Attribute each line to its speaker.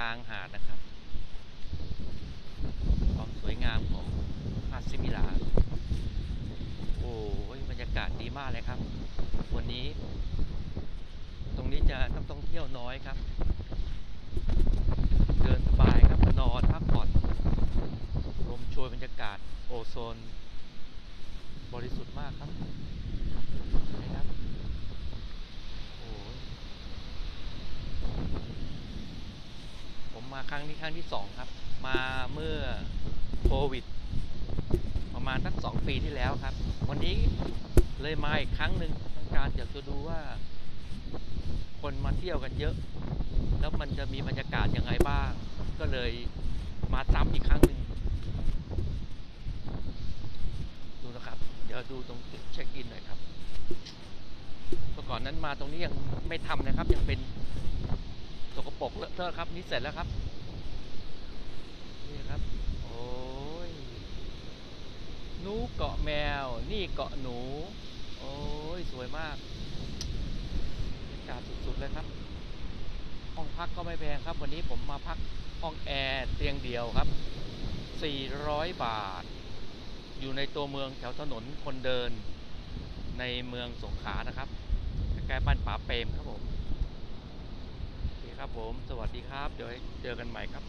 Speaker 1: ลางหาดนะครับ ความสวยงามของหาดซิมิลา โอ้ยบรรยากาศดีมากเลยครับ วันนี้ ตรงนี้จะนักท่องเที่ยวน้อยครับ เดินสบายครับนอนพักผ่อนลมโชยบรรยากาศโอโซน บริสุทธิ์มากครับนะครับโอ้ยผ มาครั้งนี้ครั้งที่สองครับ มาเมื่อโควิด ประมาณสักสองปีที่แล้วครับ วันนี้เลยมาอีกครั้งหนึ่งต้องการอยากจะดูว่า คนมาเที่ยวกันเยอะ แล้วมันจะมีบรรยากาศยังไงบ้าง ก็เลยมาซ้ำอีกครั้งหนึ่งดูนะครับ เดี๋ยวดูตรงจุดเช็คอินหน่อยครับเมื่อก่อนนั้นมาตรงนี้ยังไม่ทำนะครับ ยังเป็นสกปรกเลอะเทอะครับ นี่เสร็จแล้วครับ นี่ครับ โอ้ยห นูเกาะแมว นี่เกาะหนู โอ้ย สวยมากบรรยากาศสุด ๆ เลยครับ ห้องพักก็ไม่แพงครับ วันนี้ผมมาพักห้องแอร์เตียงเดียวครับ 400 บาท อยู่ในตัวเมืองแถวถนนคนเดินในเมืองสงขลานะครับใกล้บ้านป๋าเปรมครับผมโอเคครับผม สวัสดีครับ เดี๋ยวเจอกันใหม่ครับ